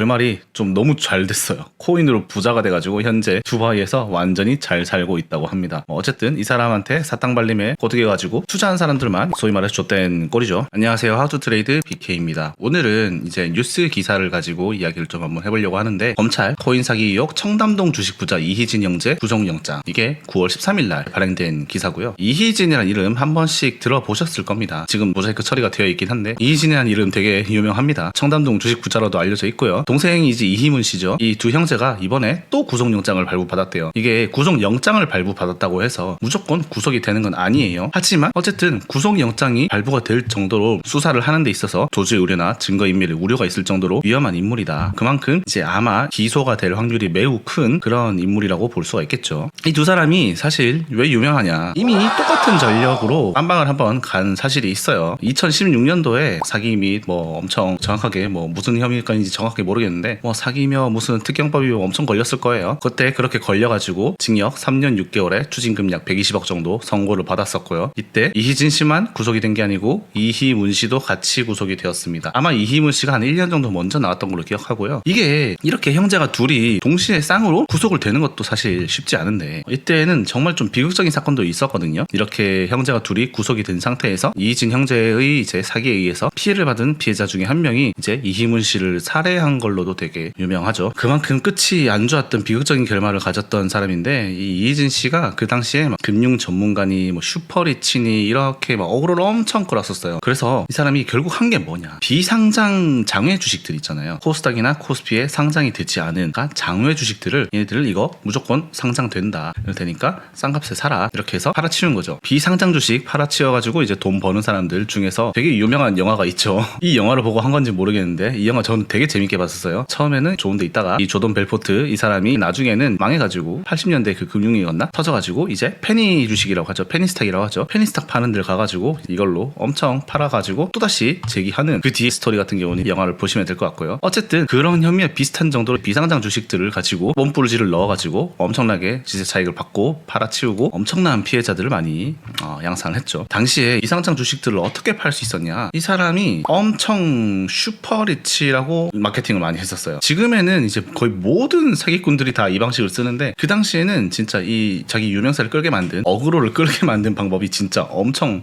결말이 좀 너무 잘 됐어요. 코인으로 부자가 돼가지고 현재 두바이에서 완전히 잘 살고 있다고 합니다. 뭐 어쨌든 이 사람한테 사탕 발림에 고득해가지고 투자한 사람들만 소위 말해서 좆된 꼴이죠. 안녕하세요. 하우투트레이드 BK입니다. 오늘은 이제 뉴스 기사를 가지고 이야기를 좀 한번 해보려고 하는데 검찰 코인 사기 의혹 청담동 주식 부자 이희진 형제 구속영장 이게 9월 13일 날 발행된 기사고요. 이희진이라는 이름 한 번씩 들어보셨을 겁니다. 지금 모자이크 처리가 되어 있긴 한데 이희진이라는 이름 되게 유명합니다. 청담동 주식 부자로도 알려져 있고요. 동생이지 이희문 씨죠. 이 두 형제가 이번에 또 구속영장을 발부받았대요. 이게 구속영장을 발부받았다고 해서 무조건 구속이 되는 건 아니에요. 하지만 어쨌든 구속영장이 발부가 될 정도로 수사를 하는 데 있어서 도주 우려나 증거인멸의 우려가 있을 정도로 위험한 인물이다. 그만큼 이제 아마 기소가 될 확률이 매우 큰 그런 인물이라고 볼 수가 있겠죠. 이 두 사람이 사실 왜 유명하냐? 이미 똑같은 전력으로 깜방을 한번 간 사실이 있어요. 2016년도에 사기 및 뭐 엄청 정확하게 뭐 무슨 혐의까지인지 정확하게 모르겠는데 뭐 사기며 무슨 특경법이 엄청 걸렸을 거예요. 그때 그렇게 걸려가지고 징역 3년 6개월에 추징금 약 120억 정도 선고를 받았었고요. 이때 이희진 씨만 구속이 된 게 아니고 이희문 씨도 같이 구속이 되었습니다. 아마 이희문 씨가 한 1년 정도 먼저 나왔던 걸로 기억하고요. 이게 이렇게 형제가 둘이 동시에 쌍으로 구속을 되는 것도 사실 쉽지 않은데 이때는 정말 좀 비극적인 사건도 있었거든요. 이렇게 형제가 둘이 구속이 된 상태에서 이희진 형제의 이제 사기에 의해서 피해를 받은 피해자 중에 한 명이 이제 이희문 씨를 살해한 걸 로도 되게 유명하죠. 그만큼 끝이 안 좋았던 비극적인 결말을 가졌던 사람인데 이 이희진 씨가 그 당시에 막 금융 전문가니 뭐 슈퍼리치니 이렇게 막 어그로를 엄청 끌었었어요. 그래서 이 사람이 결국 한 게 뭐냐 비상장 장외 주식들 있잖아요. 코스닥이나 코스피에 상장이 되지 않은 그러니까 장외 주식들을 얘네들 이거 무조건 상장된다. 이럴 테니까 싼값에 사라. 이렇게 해서 팔아치운 거죠. 비상장 주식 팔아치워가지고 이제 돈 버는 사람들 중에서 되게 유명한 영화가 있죠. 이 영화를 보고 한 건지 모르겠는데 이 영화 저는 되게 재밌게 봤 었어요. 처음에는 좋은데 있다가 이 조던 벨포트 이 사람이 나중에는 망해가지고 80년대 그 금융위기였나 터져가지고 이제 페니 주식이라고 하죠. 페니스탁이라고 하죠. 페니스탁 파는 데를 가가지고 이걸로 엄청 팔아가지고 또다시 재기하는 그 뒤에 스토리 같은 경우는 영화를 보시면 될 것 같고요. 어쨌든 그런 혐의와 비슷한 정도로 비상장 주식들을 가지고 몸부르지를 넣어가지고 엄청나게 시세 차익을 받고 팔아치우고 엄청난 피해자들을 많이 어, 양산을 했죠. 당시에 이상장 주식들을 어떻게 팔 수 있었냐? 이 사람이 엄청 슈퍼리치라고 마케팅을 많이 했었어요. 지금에는 이제 거의 모든 사기꾼들이 다 이 방식을 쓰는데 그 당시에는 진짜 이 자기 유명세를 끌게 만든 어그로를 끌게 만든 방법이 진짜 엄청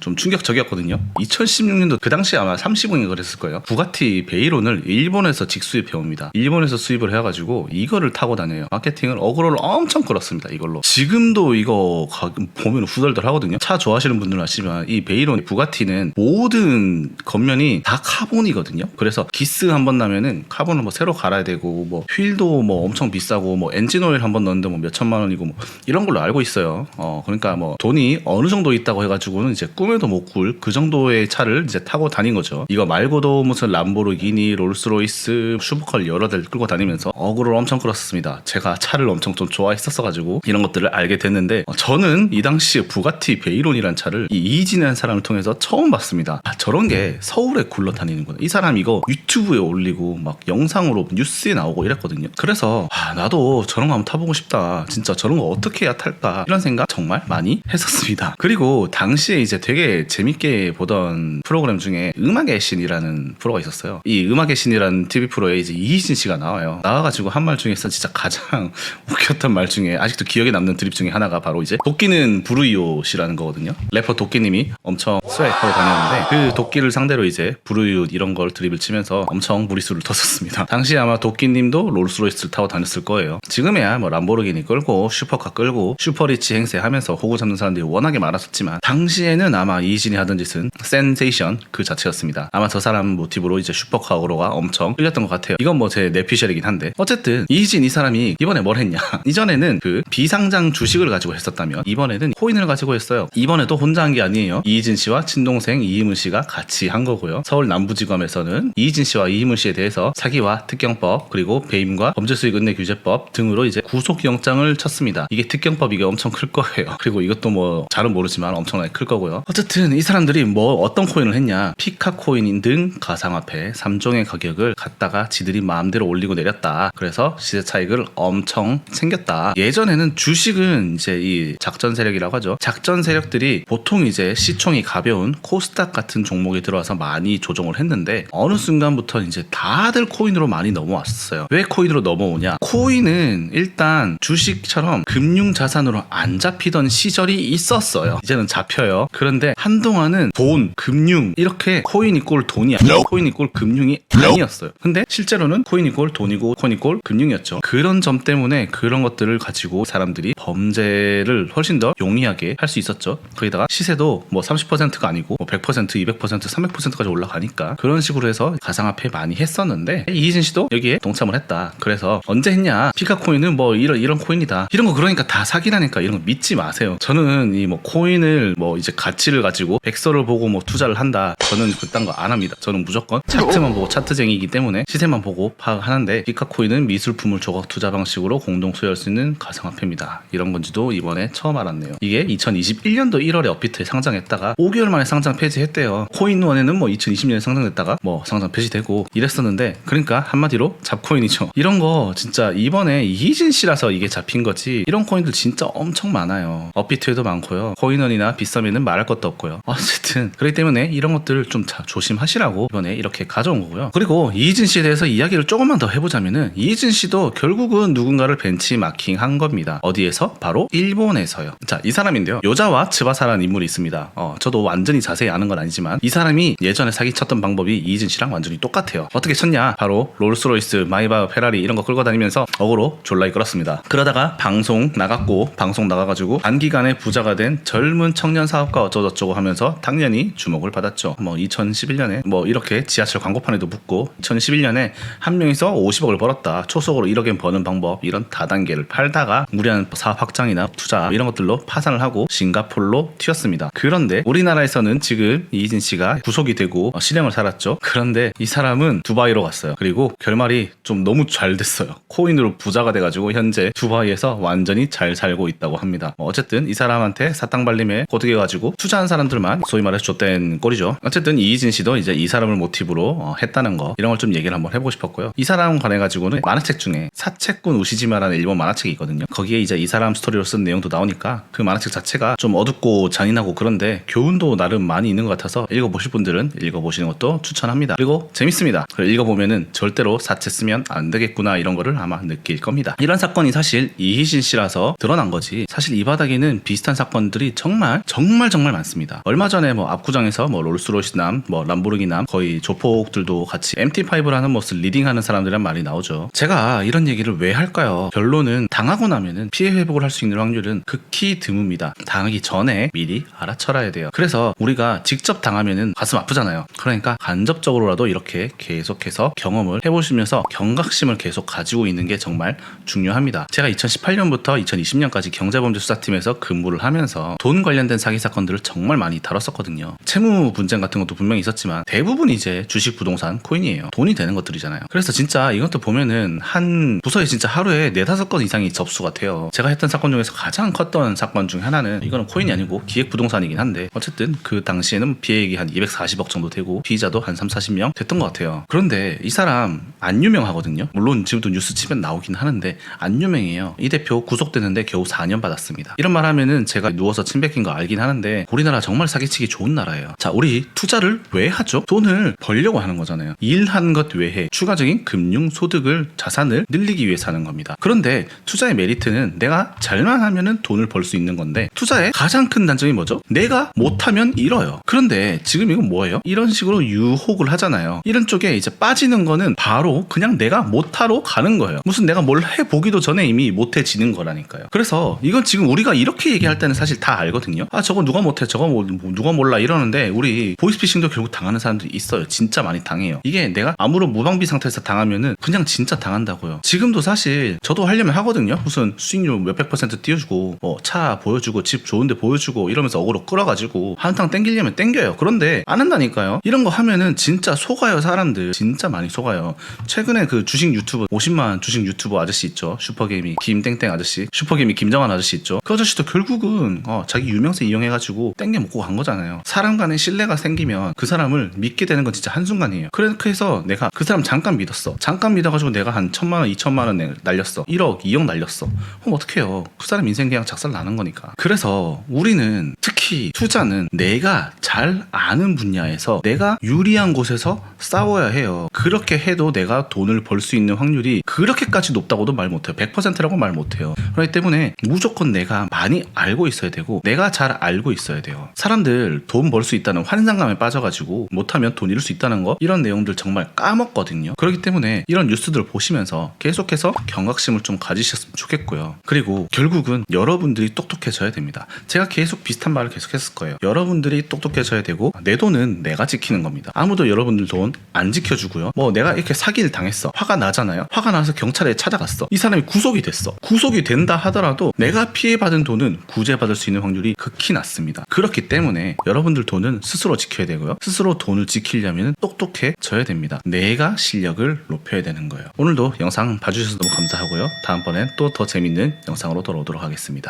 좀 충격적이었거든요. 2016년도 그 당시에 아마 30억인가 그랬을 거예요. 부가티 베이론을 일본에서 직수입해 옵니다. 일본에서 수입을 해가지고 이거를 타고 다녀요. 마케팅을 어그로를 엄청 끌었습니다. 이걸로. 지금도 이거 가- 보면 후덜덜 하거든요. 차 좋아하시는 분들은 아시지만 이 베이론 부가티는 모든 겉면이 다 카본이거든요. 그래서 기스 한 번 나면은 카본을 뭐 새로 갈아야 되고 뭐 휠도 뭐 엄청 비싸고 뭐 엔진 오일 한 번 넣는데 뭐 몇 천만 원이고 뭐 이런 걸로 알고 있어요. 어 그러니까 뭐 돈이 어느 정도 있다고 해가지고는 이제 꿈에도 못 꿀 그 정도의 차를 이제 타고 다닌 거죠. 이거 말고도 무슨 람보르기니, 롤스로이스, 슈퍼컬 여러 대를 끌고 다니면서 어그로를 엄청 끌었습니다. 제가 차를 엄청 좀 좋아했었어가지고 이런 것들을 알게 됐는데 어, 저는 이 당시에 부가티 베이론이란 차를 이 이진이라는 사람을 통해서 처음 봤습니다. 아, 저런 게 서울에 굴러 다니는구나. 이 사람 이거 유튜브에 올리고 막 영상으로 뉴스에 나오고 이랬거든요. 그래서 아, 나도 저런 거 한번 타보고 싶다. 진짜 저런 거 어떻게 해야 탈까? 이런 생각 정말 많이 했었습니다. 그리고 당시에 이제 되게 재밌게 보던 프로그램 중에 음악의 신이라는 프로가 있었어요. 이 음악의 신이라는 TV 프로에 이제 이희진 씨가 나와요. 나와가지고 한 말 중에서 진짜 가장 웃겼던 말 중에 아직도 기억에 남는 드립 중에 하나가 바로 이제 도끼는 부르이옷이라는 거거든요. 래퍼 도끼님이 엄청 스웩하고 다녔는데 그 도끼를 상대로 이제 부르이옷 이런 걸 드립을 치면서 엄청 무리수를 텄었습니다. 당시 아마 도끼님도 롤스로이스를 타고 다녔을 거예요. 지금에야 뭐 람보르기니 끌고 슈퍼카 끌고 슈퍼리치 행세하면서 호구 잡는 사람들이 워낙에 많았었지만 당시에는 아마 이진이 하던 짓은 센세이션 그 자체였습니다. 아마 저 사람 모티브로 이제 슈퍼카로가 엄청 끌렸던 것 같아요. 이건 뭐 제 내피셜이긴 한데 어쨌든 이진 이 사람이 이번에 뭘 했냐? 이전에는 그 비상장 주식을 가지고 했었다면 이번에는 코인을 가지고 했어요. 이번에도 혼자 한 게 아니에요. 이진 씨와 친동생 이희문 씨가 같이 한 거고요. 서울 남부지검에서는 이진 씨와 이희문 씨에 대해서 사기와 특경법 그리고 배임과 범죄수익 은내 규제법 등으로 이제 구속영장을 쳤습니다. 이게 특경법 이게 엄청 클 거예요. 그리고 이것도 뭐 잘은 모르지만 엄청나게 클 거고요. 어쨌든 이 사람들이 뭐 어떤 코인을 했냐? 피카 코인 등 가상화폐 3종의 가격을 갖다가 지들이 마음대로 올리고 내렸다. 그래서 시세 차익을 엄청 생겼다. 예전에는 주식은 이제 이 작전 세력이라고 하죠. 작전 세력들이 보통 이제 시총이 가벼운 코스닥 같은 종목에 들어와서 많이 조정을 했는데 어느 순간부터 이제 다들 다들 코인으로 많이 넘어왔어요. 왜 코인으로 넘어오냐? 코인은 일단 주식처럼 금융 자산으로 안 잡히던 시절이 있었어요. 이제는 잡혀요. 그런데 한동안은 돈, 금융 이렇게 코인 이꼴 돈이 아니고 코인 이꼴 금융이 아니었어요. 근데 실제로는 코인 이꼴 돈이고 코인 이꼴 금융이었죠. 그런 점 때문에 그런 것들을 가지고 사람들이 범죄를 훨씬 더 용이하게 할 수 있었죠. 거기다가 시세도 뭐 30%가 아니고 뭐 100%, 200%, 300%까지 올라가니까 그런 식으로 해서 가상화폐 많이 했었는데 이희진 씨도 여기에 동참을 했다. 그래서 언제 했냐? 피카코인은 뭐 이런 이런 코인이다. 이런 거 그러니까 다 사기라니까 이런 거 믿지 마세요. 저는 이 뭐 코인을 뭐 이제 가치를 가지고 백서를 보고 뭐 투자를 한다. 저는 그딴 거 안 합니다. 저는 무조건 차트만 보고 차트쟁이기 때문에 시세만 보고 파악하는데 피카코인은 미술품을 조각 투자 방식으로 공동 소유할 수 있는 가상화폐입니다. 이런 건지도 이번에 처음 알았네요. 이게 2021년도 1월에 업비트에 상장했다가 5개월 만에 상장 폐지했대요. 코인원에는 뭐 2020년에 상장됐다가 뭐 상장 폐지되고 이랬었는데 그러니까 한마디로 잡코인이죠. 이런 거 진짜 이번에 이희진 씨라서 이게 잡힌 거지 이런 코인들 진짜 엄청 많아요. 업비트에도 많고요. 코인원이나 비썸에는 말할 것도 없고요. 어쨌든 그렇기 때문에 이런 것들을 좀 자- 조심하시라고 이번에 이렇게 가져온 거고요. 그리고 이희진 씨에 대해서 이야기를 조금만 더 해보자면은 이희진 씨도 결국은 누군가를 벤치마킹한 겁니다. 어디에서? 바로 일본에서요. 자, 이 사람인데요. 요자와 츠바사라는 인물이 있습니다. 어, 저도 완전히 자세히 아는 건 아니지만 이 사람이 예전에 사기쳤던 방법이 이희진 씨랑 완전히 똑같아요. 어떻게 쳤냐? 바로 롤스로이스, 마이바, 페라리 이런 거 끌고 다니면서 어그로 졸라 이 끌었습니다. 그러다가 방송 나갔고 방송 나가가지고 단기간에 부자가 된 젊은 청년 사업가 어쩌고저쩌고 하면서 당연히 주목을 받았죠. 뭐 2011년에 뭐 이렇게 지하철 광고판에도 붙고 2011년에 한 명이서 50억을 벌었다. 초속으로 1억엔 버는 방법 이런 다단계를 팔다가 무리한 사업 확장이나 투자 이런 것들로 파산을 하고 싱가폴로 튀었습니다. 그런데 우리나라에서는 지금 이희진 씨가 구속이 되고 어, 실형을 살았죠. 그런데 이 사람은 두바이로 갔어요. 그리고 결말이 좀 너무 잘 됐어요. 코인으로 부자가 돼가지고 현재 두바이에서 완전히 잘 살고 있다고 합니다. 뭐 어쨌든 이 사람한테 사탕 발림에 고득해가지고 투자한 사람들만 소위 말해서 줬된 꼴이죠. 어쨌든 이희진 씨도 이제 이 사람을 모티브로 어, 했다는 거 이런 걸 좀 얘기를 한번 해보고 싶었고요. 이 사람 관해 가지고는 만화책 중에 사채꾼 우시지마라는 일본 만화책이 있거든요. 거기에 이제 이 사람 스토리로 쓴 내용도 나오니까 그 만화책 자체가 좀 어둡고 잔인하고 그런데 교훈도 나름 많이 있는 것 같아서 읽어보실 분들은 읽어보시는 것도 추천합니다. 그리고 재밌습니다. 읽어보면 은 절대로 사채 쓰면 안 되겠구나 이런 거를 아마 느낄 겁니다. 이런 사건이 사실 이희진 씨라서 드러난 거지. 사실 이 바닥에는 비슷한 사건들이 정말 정말 정말 많습니다. 얼마 전에 뭐 압구정에서 뭐 롤스로이스남, 뭐 람보르기남 거의 조폭들도 같이 MT5라는 몫을 리딩하는 사람들이란 말이 나오죠. 제가 이런 얘기를 왜 할까요? 결론은 당하고 나면은 피해 회복을 할 수 있는 확률은 극히 드뭅니다. 당하기 전에 미리 알아쳐라야 돼요. 그래서 우리가 직접 당하면은 가슴 아프잖아요. 그러니까 간접적으로라도 이렇게 계속해서 경험을 해보시면서 경각심을 계속 가지고 있는 게 정말 중요합니다. 제가 2018년부터 2020년까지 경제범죄수사팀에서 근무를 하면서 돈 관련된 사기 사건들을 정말 많이 다뤘었거든요. 채무 분쟁 같은 것도 분명히 있었지만 대부분 이제 주식, 부동산, 코인이에요. 돈이 되는 것들이잖아요. 그래서 진짜 이것도 보면은 한 부서에 진짜 하루에 네다섯 건 이상이 접수가 돼요. 제가 했던 사건 중에서 가장 컸던 사건 중 하나는 이거는 코인이 아니고 기획 부동산이긴 한데 어쨌든 그 당시에는 비액이 한 240억 정도 되고 피의자도 한 3, 40명 됐던 것 같아요. 그런데 이 사람 안 유명하거든요. 물론 지금도 뉴스 치면 나오긴 하는데 안 유명해요. 이 대표 구속되는데 겨우 4년 받았습니다. 이런 말 하면은 제가 누워서 침 뱉긴 거 알긴 하는데 우리나라 정말 사기치기 좋은 나라예요. 자, 우리 투자를 왜 하죠? 돈을 벌려고 하는 거잖아요. 일한 것 외에 추가적인 금융 소득을 자산을 늘리기 위해서 하는 겁니다. 그런데 투자의 메리트는 내가 잘만 하면은 돈을 벌 수 있는 건데 투자의 가장 큰 단점이 뭐죠? 내가 못하면 잃어요. 그런데 지금 이건 뭐예요? 이런 식으로 유혹을 하잖아요. 이런 쪽에 이제 빠 지는 거는 바로 그냥 내가 못하러 가는 거예요. 무슨 내가 뭘 해보기도 전에 이미 못해지는 거라니까요. 그래서 이건 지금 우리가 이렇게 얘기할 때는 사실 다 알거든요. 아 저거 누가 못해 저거 뭐, 뭐 누가 몰라 이러는데 우리 보이스피싱도 결국 당하는 사람들이 있어요. 진짜 많이 당해요. 이게 내가 아무런 무방비 상태에서 당하면은 그냥 진짜 당한다고요. 지금도 사실 저도 하려면 하거든요. 무슨 수익률 몇백 퍼센트 띄워주고 뭐 차 보여주고 집 좋은데 보여주고 이러면서 어그로 끌어가지고 한탕 땡기려면 땡겨요. 그런데 안 한다니까요. 이런 거 하면은 진짜 속아요 사람들. 진짜 많이 속아요. 최근에 그 주식 유튜브 50만 주식 유튜버 아저씨 있죠. 슈퍼게임이 김땡땡 아저씨, 슈퍼게임이 김정환 아저씨 있죠. 그 아저씨도 결국은 어, 자기 유명세 이용해가지고 땡겨 먹고 간 거잖아요. 사람 간의 신뢰가 생기면 그 사람을 믿게 되는 건 진짜 한순간이에요. 해서 내가 그 사람 잠깐 믿었어. 잠깐 믿어가지고 내가 한 천만 원, 이천만 원 내- 날렸어. 1억, 2억 날렸어. 그럼 어떡해요. 그 사람 인생 그냥 작살 나는 거니까. 그래서 우리는 특히 투자는 내가 잘 아는 분야에서 내가 유리한 곳에서 싸워야 해요. 그렇게 해도 내가 돈을 벌 수 있는 확률이 그렇게까지 높다고도 말 못해요. 100%라고 말 못해요. 그렇기 때문에 무조건 내가 많이 알고 있어야 되고 내가 잘 알고 있어야 돼요. 사람들 돈 벌 수 있다는 환상감에 빠져가지고 못하면 돈 잃을 수 있다는 거 이런 내용들 정말 까먹거든요. 그렇기 때문에 이런 뉴스들 을 보시면서 계속해서 경각심을 좀 가지셨으면 좋겠고요. 그리고 결국은 여러분들이 똑똑해져야 됩니다. 제가 계속 비슷한 말을 계속했을 거예요. 여러분들이 똑똑해져야 되고 내 돈은 내가 지키는 겁니다. 아무도 여러분들 돈 안 지켜주고요. 뭐 내가 이렇게 사기를 당했어. 화가 나잖아요. 화가 나서 경찰에 찾아갔어. 이 사람이 구속이 됐어. 구속이 된다 하더라도 내가 피해받은 돈은 구제받을 수 있는 확률이 극히 낮습니다. 그렇기 때문에 여러분들 돈은 스스로 지켜야 되고요. 스스로 돈을 지키려면 똑똑해져야 됩니다. 내가 실력을 높여야 되는 거예요. 오늘도 영상 봐주셔서 너무 감사하고요. 다음번엔 또 더 재밌는 영상으로 돌아오도록 하겠습니다.